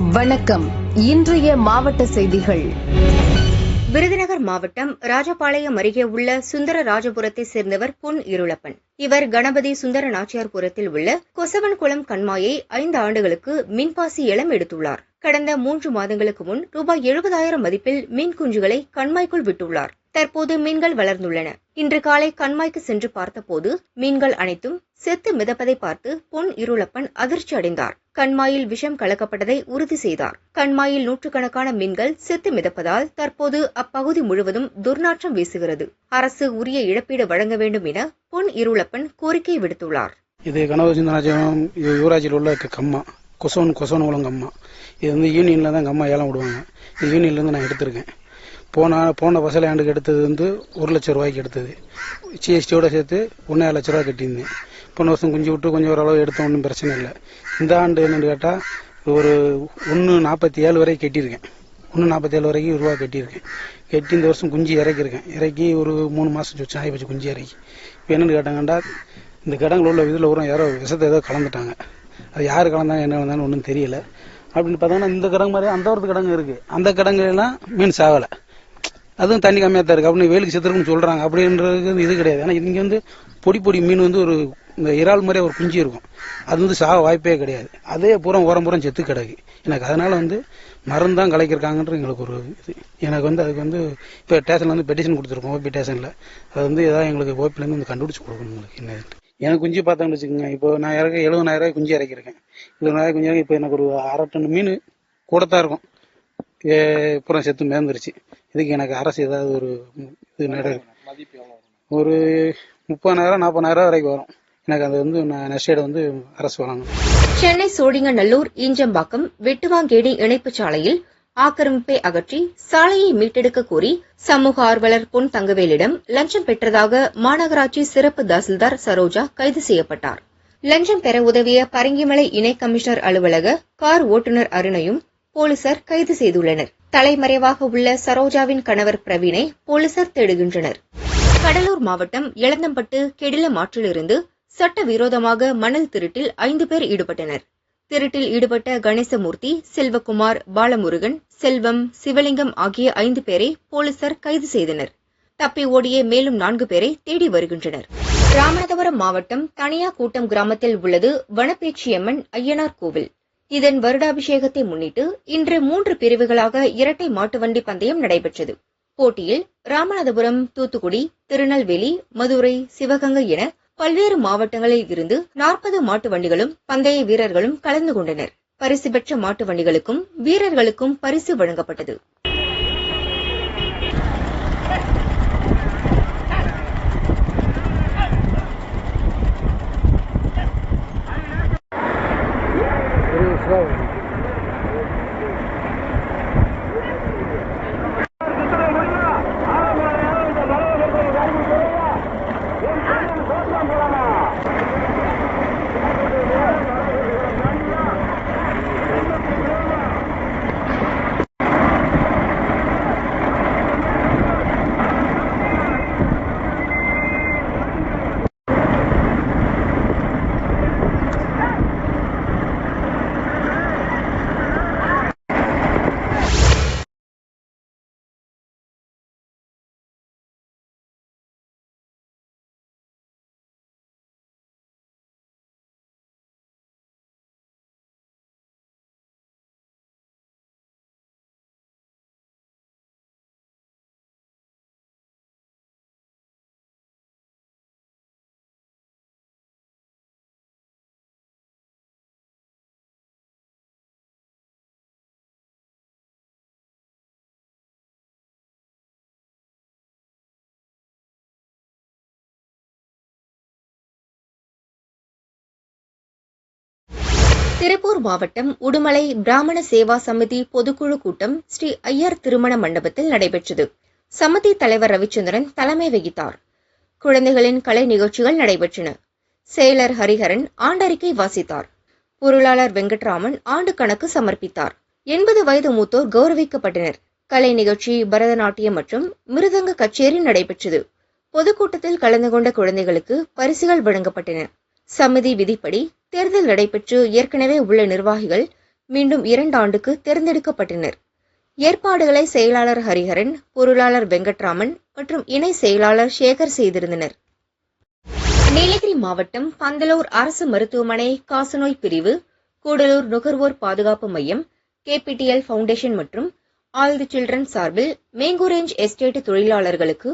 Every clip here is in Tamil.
வணக்கம். இன்றைய மாவட்ட செய்திகள். விருதுநகர் மாவட்டம் ராஜபாளையம் அருகே உள்ள சுந்தர ராஜபுரத்தை சேர்ந்தவர் பொன் இருளப்பன். இவர் கணபதி சுந்தர நாச்சியார்புரத்தில் உள்ள கொசவன்குளம் கண்மாயை ஐந்து ஆண்டுகளுக்கு மின்பாசி இளம் எடுத்துள்ளார். கடந்த மூன்று மாதங்களுக்கு முன் ரூபாய் எழுபதாயிரம் மதிப்பில் மீன் குஞ்சுகளை கண்மாய்க்குள் விட்டுள்ளார். தற்போது மீன்கள் வளர்ந்துள்ளன. இன்று காலை கண்மாய்க்கு சென்று பார்த்தபோது மீன்கள் அனைத்தும் செத்து மிதப்பதை பார்த்து பொன் இருளப்பன் அதிர்ச்சி அடைந்தார். கண்மாயில் விஷம் கலக்கப்பட்டதை உறுதி செய்தார். கண்மாயில் நூற்றுக்கணக்கான மீன்கள் செத்து மிதப்பதால் தற்போது அப்பகுதி முழுவதும் துர்நாற்றம் வீசுகிறது. அரசு உரிய இழப்பீடு வழங்க வேண்டும் என பொன் இருளப்பன் கோரிக்கை விடுத்துள்ளார். இது கனவசிந்தராஜம் யூராஜில் உள்ள கம்மா. கொசோன் கொசோன் உலகம் கம்மா இது வந்து யூனியனில் தான் கம்மா ஏலம் விடுவாங்க. இது யூனியன்லேருந்து நான் எடுத்திருக்கேன். போன போன பசல ஆண்டுக்கு எடுத்தது வந்து ஒரு லட்சம் ரூபாய்க்கு எடுத்தது. ஜிஎஸ்டியோட சேர்த்து ஒன்றே லட்ச ரூபா கட்டியிருந்தேன். போன வருஷம் குஞ்சு விட்டு கொஞ்சம் ஓரளவு எடுத்த ஒன்றும் பிரச்சனை இல்லை. இந்த ஆண்டு என்னென்னு கேட்டால் ஒரு ஒன்று நாற்பத்தி ஏழு வரை கட்டியிருக்கேன். ஒன்று நாற்பத்தி ஏழு வரைக்கும் ரூபா கட்டியிருக்கேன். கட்டி இந்த வருஷம் குஞ்சு இறக்கியிருக்கேன். இறக்கி ஒரு மூணு மாதம் வச்சு ஆகி போச்சு குஞ்சு இறக்கி. இப்போ என்னென்னு கேட்டாங்கண்டா இந்த கடங்கள் உள்ள இதில் உரம் யாரோ விஷத்தை ஏதோ கலந்துட்டாங்க. அது யார் கலந்தாங்க என்ன கலந்தான்னு ஒன்றும் தெரியல. அப்படின்னு பார்த்தோம்னா இந்த கிடங்கு மாதிரி அந்த ஒரு கிடங்கு இருக்குது அந்த கிடங்கு எல்லாம் மீன் சாகலை. அதுவும் தண்ணி கம்மியாக தான் இருக்கு. அப்படின்னு வேலுக்கு செத்துருக்குன்னு சொல்றாங்க. அப்படின்றது இது கிடையாது. ஆனால் இங்க வந்து பொடி பொடி மீன் வந்து ஒரு இந்த இறால் மாதிரியே ஒரு குஞ்சு இருக்கும். அது வந்து சாக வாய்ப்பே கிடையாது. அதே பூரா உரம் பூரம் செத்து கிடக்கு. எனக்கு அதனால வந்து மருந்து தான் கலைக்கிருக்காங்கன்ற எங்களுக்கு ஒரு இது. எனக்கு வந்து அதுக்கு வந்து இப்போ ஸ்டேஷன்ல வந்து பெட்டிஷன் கொடுத்துருக்கோம் ஓபி ஸ்டேஷன்ல அது வந்து ஏதாவது எங்களுக்கு ஓபிலேருந்து வந்து கண்டுபிடிச்சு கொடுக்கணும் உங்களுக்கு என்ன எனக்கு குஞ்சு பார்த்தோம்னு வச்சுக்கோங்க. இப்போ நான் இறக்க எழுபதாயிரம் ரூபாய் குஞ்சு இறக்கிருக்கேன் எழுபதாயிரம் குஞ்சு இறக்கி இப்போ எனக்கு ஒரு அரை டன் மீன் கூட தான் இருக்கும். ஏ, பூரா செத்து மேந்துருச்சு இதுக்கு எனக்கு அரசு ஏதாவது ஒரு இது நட ஒரு முப்பதாயிரம் நாற்பதாயிரம் வரைக்கும் வரும். எனக்கு அது வந்து நான் வந்து அரசு வழங்கும் சென்னை சோழிங்கநல்லூர் ஈஞ்சம்பாக்கம் வெட்டுவாங்கேணி இணைப்புச் சாலையில் ஆக்கிரமிப்பை அகற்றி சாலையை மீட்டெடுக்க கோரி சமூக ஆர்வலர் பொன் தங்கவேலிடம் லஞ்சம் பெற்றதாக மாநகராட்சி சிறப்பு தாசில்தார் சரோஜா கைது செய்யப்பட்டார். லஞ்சம் பெற உதவிய பரங்கிமலை இணை கமிஷனர் அலுவலக கார் ஓட்டுநர் அருணையும் போலீசார் கைது செய்துள்ளனர். தலைமறைவாக உள்ள சரோஜாவின் கணவர் பிரவீனை போலீசார் தேடுகின்றனர். கடலூர் மாவட்டம் இளந்தம்பட்டு கெடிலம் ஆற்றிலிருந்து சட்டவிரோதமாக மணல் திருட்டில் ஐந்து பேர் ஈடுபட்டனர். திருட்டில் ஈடுபட்ட கணேசமூர்த்தி செல்வகுமார் பாலமுருகன் செல்வம் சிவலிங்கம் ஆகிய ஐந்து பேரை போலீசார் கைது செய்தனர். தப்பி ஓடிய மேலும் நான்கு பேரை தேடி வருகின்றனர். ராமநாதபுரம் மாவட்டம் தனியா கூட்டம் கிராமத்தில் உள்ளது வனப்பேச்சியம்மன் ஐயனார் கோவில். இதன் வருடாபிஷேகத்தை முன்னிட்டு இன்று மூன்று பிரிவுகளாக இரட்டை மாட்டு வண்டி பந்தயம் நடைபெற்றது. போட்டியில் ராமநாதபுரம் தூத்துக்குடி திருநெல்வேலி மதுரை சிவகங்கை என பல்வேறு மாவட்டங்களில் இருந்து நாற்பது மாட்டு வண்டிகளும் பந்தய வீரர்களும் கலந்து கொண்டனர். பரிசு பெற்ற மாட்டு வண்டிகளுக்கும் வீரர்களுக்கும் பரிசு வழங்கப்பட்டது. திருப்பூர் மாவட்டம் உடுமலை பிராமண சேவா சமிதி பொதுக்குழு கூட்டம் ஸ்ரீ ஐயர் திருமண மண்டபத்தில் நடைபெற்றது. சமிதி தலைவர் ரவிச்சந்திரன் தலைமை வகித்தார். குழந்தைகளின் கலை நிகழ்ச்சிகள் நடைபெற்றன. செயலர் ஹரிஹரன் ஆண்டறிக்கை வாசித்தார். பொருளாளர் வெங்கட்ராமன் ஆண்டு கணக்கு சமர்ப்பித்தார். எண்பது வயது மூத்தோர் கௌரவிக்கப்பட்டனர். கலை நிகழ்ச்சி பரதநாட்டியம் மற்றும் மிருதங்க கச்சேரி நடைபெற்றது. பொதுக்கூட்டத்தில் கலந்து கொண்ட குழந்தைகளுக்கு பரிசுகள் வழங்கப்பட்டன. சமிதி விதிப்படி தேர்தல் நடைபெற்று ஏற்கனவே உள்ள நிர்வாகிகள் மீண்டும் இரண்டு ஆண்டுக்கு தேர்ந்தெடுக்கப்பட்டனர். ஏற்பாடுகளை செயலாளர் ஹரிஹரன் பொருளாளர் வெங்கட்ராமன் மற்றும் இணை செயலாளர் சேகர் செய்திருந்தனர். நீலகிரி மாவட்டம் பந்தலூர் அரசு மருத்துவமனை காசநோய் பிரிவு கூடலூர் நுகர்வோர் பாதுகாப்பு மையம் கேபிடிஎல் ஃபவுண்டேஷன் மற்றும் ஆல் தி சில்ட்ரன் சார்பில் மேங்கூரேஞ்ச் எஸ்டேட் தொழிலாளர்களுக்கு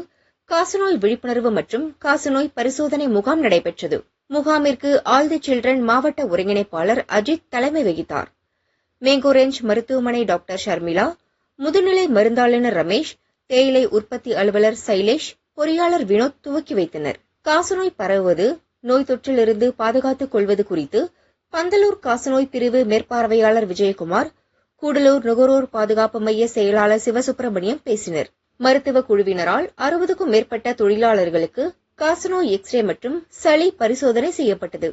காசநோய் விழிப்புணர்வு மற்றும் காசநோய் பரிசோதனை முகாம் நடைபெற்றது. முகாமிற்கு ஆல் தி சில்ட்ரன் மாவட்ட ஒருங்கிணைப்பாளர் அஜித் தலைமை வகித்தார். மேங்கோரேஞ்ச் மருத்துவமனை டாக்டர் ஷர்மிளா முதுநிலை மருந்தாளுநர் ரமேஷ் தேயிலை உற்பத்தி அலுவலர் சைலேஷ் பொறியாளர் வினோத் துவக்கி வைத்தனர். காசநோய் பரவுவது நோய் தொற்றிலிருந்து பாதுகாத்துக் கொள்வது குறித்து பந்தலூர் காசநோய் பிரிவு மேற்பார்வையாளர் விஜயகுமார் கூடலூர் நுகர்வோர் பாதுகாப்பு மைய செயலாளர் சிவசுப்பிரமணியம் பேசினர். மருத்துவ குழுவினரால் அறுபதுக்கும் மேற்பட்ட தொழிலாளர்களுக்கு காசநோய் எக்ஸ்ரே மற்றும் சளி பரிசோதனை செய்யப்பட்டது.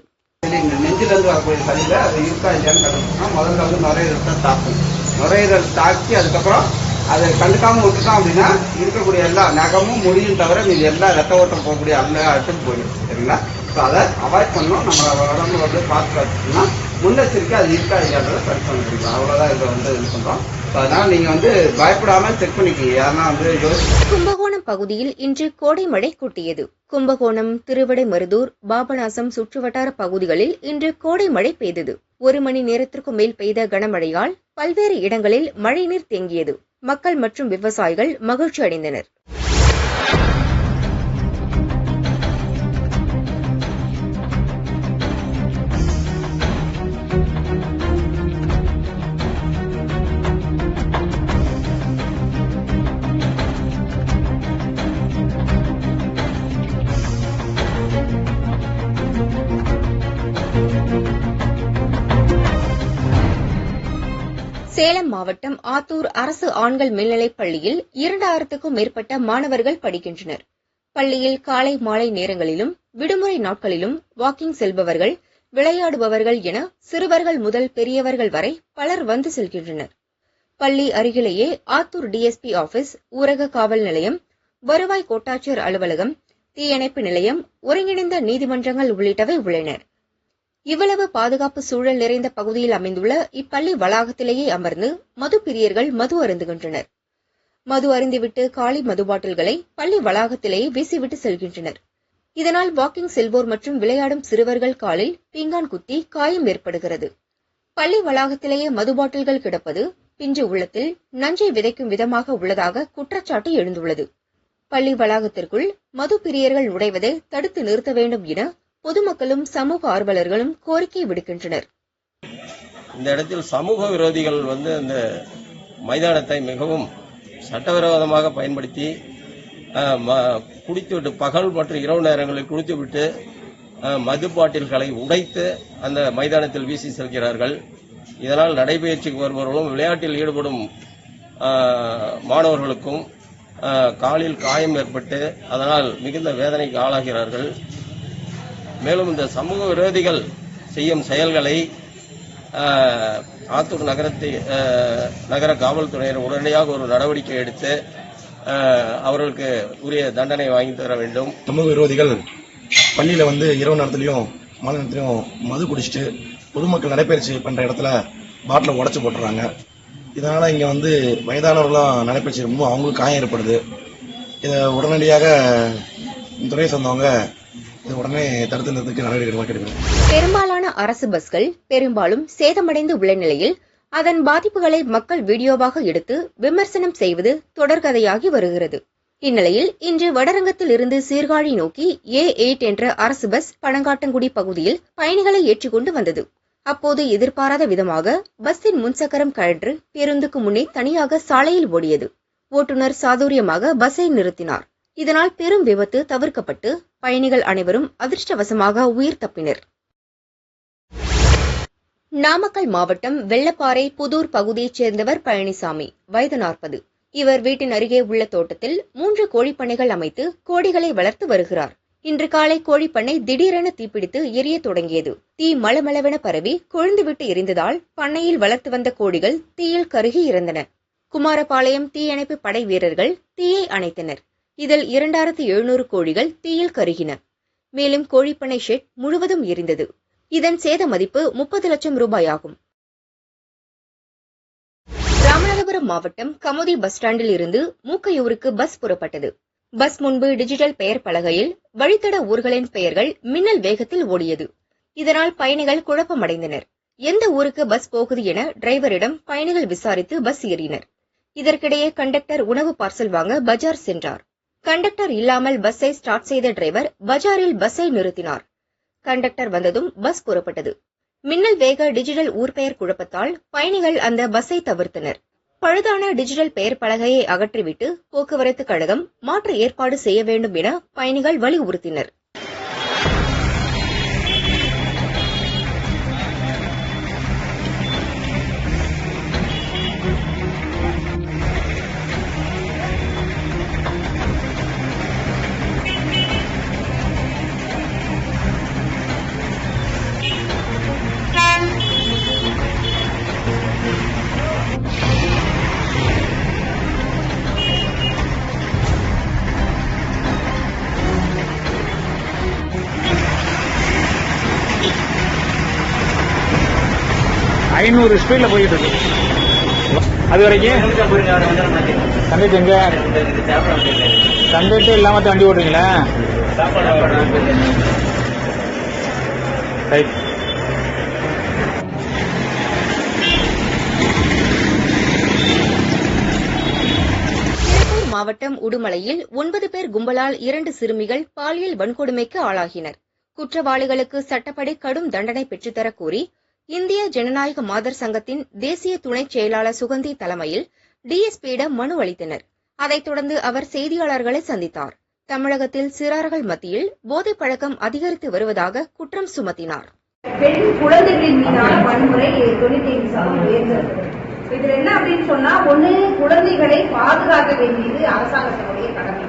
நெஞ்சிலிருந்து வரக்கூடிய அது இருக்கா இல்லையான்னு கண்டுபிடிச்சா முதல்ல வந்து நுரையீரல் தான் தாக்கும். நுரையீரல் தாக்கி அதுக்கப்புறம் அதை கண்டுக்காம விட்டுட்டோம் அப்படின்னா இருக்கக்கூடிய எல்லா நகமும் முடியும் தவிர மீது எல்லா ரத்த ஓட்டம் போகக்கூடிய அந்த இடத்துக்கும் போயிடும். சரிங்களா? ஸோ அதை அவாய்ட் பண்ணணும். நம்ம உடம்பு வந்து பார்த்து முன்னெச்சரிக்கை அது இருக்கா இல்லையான்றதை பரிசோதனை பண்ணிக்கலாம் அவ்வளோதான் இதை வந்து இது பண்ணுறோம் அதனால நீங்கள் வந்து செக் வந்து கும்பகோணம் பகுதியில் இன்று கோடை மழை கொட்டியது. கும்பகோணம் திருவடைமருதூர் பாபநாசம் சுற்றுவட்டார பகுதிகளில் இன்று கோடை மழை பெய்தது. ஒரு மணி நேரத்திற்கும் மேல் பெய்த கனமழையால் பல்வேறு இடங்களில் மழைநீர் தேங்கியது. மக்கள் மற்றும் விவசாயிகள் மகிழ்ச்சி அடைந்தனர். மாவட்டம் ஆத்தூர் அரசு ஆண்கள் மேல்நிலைப் பள்ளியில் இரண்டாயிரத்துக்கும் மேற்பட்ட மாணவர்கள் படிக்கின்றனர். பள்ளியில் காலை மாலை நேரங்களிலும் விடுமுறை நாட்களிலும் வாக்கிங் செல்பவர்கள் விளையாடுபவர்கள் என சிறுவர்கள் முதல் பெரியவர்கள் வரை பலர் வந்து செல்கின்றனர். பள்ளி அருகிலேயே ஆத்தூர் டிஎஸ்பி ஆபீஸ் ஊரக காவல் நிலையம் வருவாய் கோட்டாட்சியர் அலுவலகம் தீயணைப்பு நிலையம் ஒருங்கிணைந்த நீதிமன்றங்கள் உள்ளிட்டவை உள்ளன. இவ்வளவு பாதுகாப்பு சூழல் நிறைந்த பகுதியில் அமைந்துள்ள இப்பள்ளி வளாகத்திலேயே அமர்ந்து மது பிரியர்கள் மது அருந்துகின்றனர். மது அருந்திவிட்டு காலி மது பாட்டில்களை பள்ளி வளாகத்திலேயே வீசிவிட்டு செல்கின்றனர். இதனால் வாக்கிங் செல்வோர் மற்றும் விளையாடும் சிறுவர்கள் காலில் பீங்கான் குத்தி காயம் ஏற்படுகிறது. பள்ளி வளாகத்திலேயே மது பாட்டில்கள் கிடப்பது பிஞ்சு உள்ளத்தில் நஞ்சை விதைக்கும் விதமாக உள்ளதாக குற்றச்சாட்டு எழுந்துள்ளது. பள்ளி வளாகத்திற்குள் மது பிரியர்கள் நுழைவதை தடுத்து நிறுத்த வேண்டும் என பொதுமக்களும் சமூக ஆர்வலர்களும் கோரிக்கை விடுக்கின்றனர். இந்த இடத்தில் சமூக விரோதிகள் வந்து இந்த மைதானத்தை மிகவும் சட்டவிரோதமாக பயன்படுத்தி ம- குடித்துவிட்டு பகல் மற்றும் இரவு நேரங்களில் குடித்துவிட்டு மது பாட்டில்களை உடைத்து அந்த மைதானத்தில் வீசி செல்கிறார்கள். இதனால் நடைபயிற்சிக்கு வருபவர்களும் விளையாட்டில் ஈடுபடும் மாணவர்களுக்கும் காலில் காயம் ஏற்பட்டு அதனால் மிகுந்த வேதனைக்கு ஆளாகிறார்கள். மேலும் இந்த சமூக விரோதிகள் செய்யும் செயல்களை ஆத்தூர் நகரத்தை நகர காவல்துறையினர் உடனடியாக ஒரு நடவடிக்கை எடுத்து அவர்களுக்கு உரிய தண்டனை வாங்கி தர வேண்டும். சமூக விரோதிகள் பள்ளியில் வந்து இரவு நேரத்துலையும் மாலை நேரத்துலையும் மது குடிச்சிட்டு பொதுமக்கள் நடைபயிற்சி பண்ணுற இடத்துல பாட்டில் உடச்சி போட்டுறாங்க. இதனால் இங்கே வந்து வயதானவர்களாம் நடைபயிற்சி ரொம்ப அவங்களுக்கு காயம் ஏற்படுது. இதை உடனடியாக துறையை சேர்ந்தவங்க உடனே தடுத்து நடவடிக்கை பெரும்பாலான அரசு பஸ்கள் பெரும்பாலும் சேதமடைந்து உள்ள நிலையில் அதன் பாதிப்புகளை மக்கள் வீடியோவாக எடுத்து விமர்சனம் செய்வது தொடர்கதையாகி வருகிறது. இந்நிலையில் இன்று வடரங்கத்தில் இருந்து சீர்காழி நோக்கி ஏ எயிட் என்ற அரசு பஸ் பழங்காட்டங்குடி பகுதியில் பயணிகளை ஏற்றிக்கொண்டு வந்தது. அப்போது எதிர்பாராத விதமாக பஸ்ஸின் முன்சக்கரம் கழன்று பேருந்துக்கு முன்னே தனியாக சாலையில் ஓடியது. ஓட்டுநர் சாதுரியமாக பஸ்ஸை நிறுத்தினார். இதனால் பெரும் விபத்து தவிர்க்கப்பட்டு பயணிகள் அனைவரும் அதிர்ஷ்டவசமாக உயிர் தப்பினர். நாமக்கல் மாவட்டம் வெள்ளப்பாறை புதூர் பகுதியைச் சேர்ந்தவர் பழனிசாமி வயது நாற்பது. இவர் வீட்டின் அருகே உள்ள தோட்டத்தில் மூன்று கோழிப்பண்ணைகள் அமைத்து கோழிகளை வளர்த்து வருகிறார். இன்று காலை கோழிப்பண்ணை திடீரென தீப்பிடித்து எரிய தொடங்கியது. தீ மளமளவென பரவி கொழுந்துவிட்டு எரிந்ததால் பண்ணையில் வளர்த்து வந்த கோழிகள் தீயில் கருகி இறந்தன. குமாரபாளையம் தீயணைப்பு படை வீரர்கள் தீயை அணைத்தனர். இதில் இரண்டாயிரத்தி எழுநூறு கோழிகள் தீயில் கருகின. மேலும் கோழிப்பனை ஷெட் முழுவதும் எரிந்தது. இதன் சேத மதிப்பு முப்பது லட்சம் ரூபாய் ஆகும் ராமநாதபுரம் மாவட்டம் கமுதி பஸ் ஸ்டாண்டில் இருந்து மூக்கையூருக்கு பஸ் புறப்பட்டது. பஸ் முன்பு டிஜிட்டல் பெயர் பலகையில் வழித்தட ஊர்களின் பெயர்கள் மின்னல் வேகத்தில் ஓடியது. இதனால் பயணிகள் குழப்பமடைந்தனர். எந்த ஊருக்கு பஸ் போகுது என டிரைவரிடம் பயணிகள் விசாரித்து பஸ் ஏறினர். இதற்கிடையே கண்டக்டர் உணவு பார்சல் வாங்க பஜார் சென்றார். கண்டக்டர் இல்லாமல் பஸ்ஸை ஸ்டார்ட் செய்த டிரைவர் பஜாரில் பஸ்ஸை நிறுத்தினார். கண்டக்டர் வந்ததும் பஸ் புறப்பட்டது மின்னல் வேக டிஜிட்டல் ஊர்பெயர் குழப்பத்தால் பயணிகள் அந்த பஸ்ஸை தவிர்த்தனர். பழுதான டிஜிட்டல் பெயர் பலகையை அகற்றிவிட்டு போக்குவரத்து கழகம் மாற்று ஏற்பாடு செய்ய வேண்டும் என பயணிகள் வலியுறுத்தினர். ஐநூறு ஸ்பீட்ல போயிட்டு இருக்கு. அது வரைக்கும் தந்துட்டு எங்க? தந்துட்டு இல்லாம தான் வண்டி ஓட்டுறீங்களா ரைட் மாவட்டம் உடுமலையில் ஒன்பது பேர் கும்பலால் இரண்டு சிறுமிகள் பாலியல் வன்கொடுமைக்கு ஆளாகினர். குற்றவாளிகளுக்கு சட்டப்படி கடும் தண்டனை பெற்றுத்தரக் கோரி இந்திய ஜனநாயக மாதர் சங்கத்தின் தேசிய துணைச் செயலாளர் சுகந்தி தலைமையில் டிஎஸ்பியிடம் மனு அளித்தனர். அதைத் தொடர்ந்து அவர் செய்தியாளர்களை சந்தித்தார். தமிழகத்தில் சிறார்கள் மத்தியில் போதைப் பழக்கம் அதிகரித்து வருவதாக குற்றம் சுமத்தினார். பெண் குழந்தைகளின் மீதான வன்முறை தொண்ணூத்தி ஐந்து சதவீதம் உயர்ந்திருக்கிறது இதுல என்ன அப்படின்னு சொன்னா ஒண்ணு குழந்தைகளை பாதுகாக்க வேண்டியது அரசாங்கத்தினுடைய கடமை.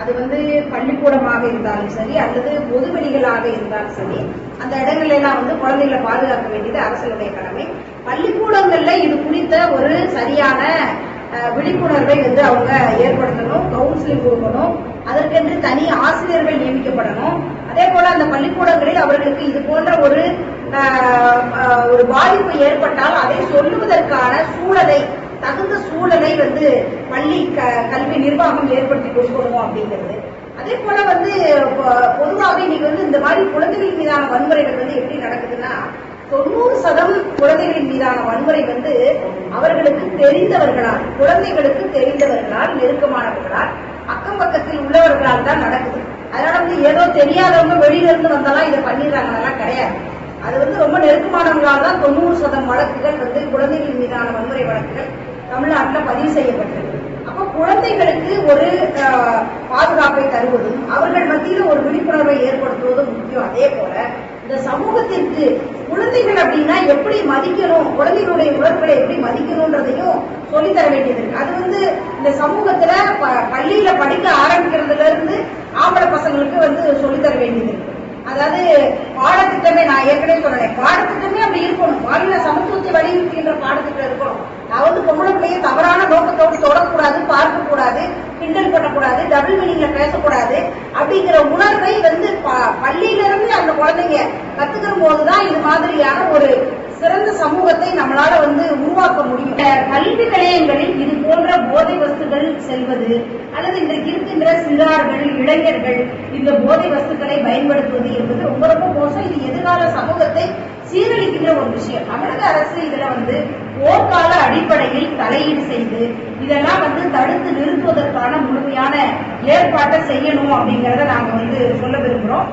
அது வந்து பள்ளிக்கூடமாக இருந்தாலும் சரி அல்லது பொதுவெளிகளாக இருந்தாலும் சரி அந்த இடங்கள்ல எல்லாம் வந்து குழந்தைகளை பாதுகாக்க வேண்டியது அரசுடைய கடமை. பள்ளிக்கூடங்கள்ல இது குறித்த ஒரு சரியான அஹ், விழிப்புணர்வை வந்து அவங்க ஏற்படுத்தணும் கவுன்சிலிங் கொடுக்கணும். அதற்கென்று தனி ஆசிரியர்கள் நியமிக்கப்படணும். அதே போல அந்த பள்ளிக்கூடங்களில் அவர்களுக்கு இது போன்ற ஒரு ஒரு பாதிப்பு ஏற்பட்டால் அதை சொல்லுவதற்கான சூழலை தகுந்த சூழலை வந்து பள்ளி க- கல்வி நிர்வாகம் ஏற்படுத்தி கொடுக்கணும் அப்படிங்கிறது. அதே போல வந்து பொ- பொதுவாக இன்னைக்கு வந்து இந்த மாதிரி குழந்தைகள் மீதான வன்முறைகள் வந்து எப்படி நடக்குதுன்னா தொண்ணூறு சதம் குழந்தைகளின் மீதான வன்முறை வந்து அவர்களுக்கு தெரிந்தவர்களால் குழந்தைகளுக்கு தெரிந்தவர்களால் நெருக்கமானவர்களால் அக்கம் பக்கத்தில் உள்ளவர்களால் தான் நடக்குது. அதனால வந்து ஏதோ தெரியாதவங்க வெளியில இருந்து வந்தாலும் இதை பண்ணிடுறாங்கலாம் கிடையாது. அது வந்து ரொம்ப நெருக்கமானவங்களால் தான் தொண்ணூறு சதம் வழக்குகள் வந்து குழந்தைகள் மீதான வன்முறை வழக்குகள் தமிழ்நாட்டில் பதிவு செய்யப்பட்டிருக்கு அப்போ குழந்தைகளுக்கு ஒரு பாதுகாப்பை தருவதும் அவர்கள் மத்தியில் ஒரு விழிப்புணர்வை ஏற்படுத்துவதும் முக்கியம். அதே போல இந்த சமூகத்திற்கு குழந்தைகள் அப்படின்னா எப்படி மதிக்கணும் குழந்தைகளுடைய உணர்வுகளை எப்படி மதிக்கணும்ன்றதையும் சொல்லித் தர வேண்டியது இருக்கு. அது வந்து இந்த சமூகத்துல ப- பள்ளியில படிக்க ஆரம்பிக்கிறதுல இருந்து ஆம்பளை பசங்களுக்கு வந்து சொல்லித் தர வேண்டியது இருக்கு. அதாவது பாடத்திட்டமே நான் ஏற்கனவே சொன்னேன் பாடத்திட்டமே அப்படி இருக்கணும். வாயில சமத்துவத்தை வலியுறுத்துகின்ற பாடத்திட்டம் இருக்கணும். நான் வந்து பொம்பளை பிள்ளைய தவறான நோக்கத்தோடு தொடக்கூடாது பார்க்க கூடாது கிண்டல் பண்ணக்கூடாது டபுள் மீனிங்ல பேசக்கூடாது அப்படிங்கிற உணர்வை வந்து ப- பள்ளியில இருந்து அந்த குழந்தைங்க கத்துக்கிற போதுதான் இது மாதிரியான ஒரு சிறந்த சமூகத்தை நம்மளால வந்து உருவாக்க முடியும். கல்வி நிலையங்களில் இது போன்ற போதை வஸ்துகள் செல்வது அல்லது இன்றைக்கு இருக்கின்ற சிறார்கள் இளைஞர்கள் இந்த போதை வஸ்துக்களை பயன்படுத்துவது என்பது ரொம்ப ரொம்ப மோசம். இது எதிர்கால சமூகத்தை சீரழிக்கின்ற ஒரு விஷயம். தமிழக அரசு இதுல வந்து போர்க்கால அடிப்படையில் தலையீடு செய்து இதெல்லாம் வந்து தடுத்து நிறுத்துவதற்கான முழுமையான ஏற்பாட்டை செய்யணும் அப்படிங்கறத நாங்க வந்து சொல்ல விரும்புறோம்.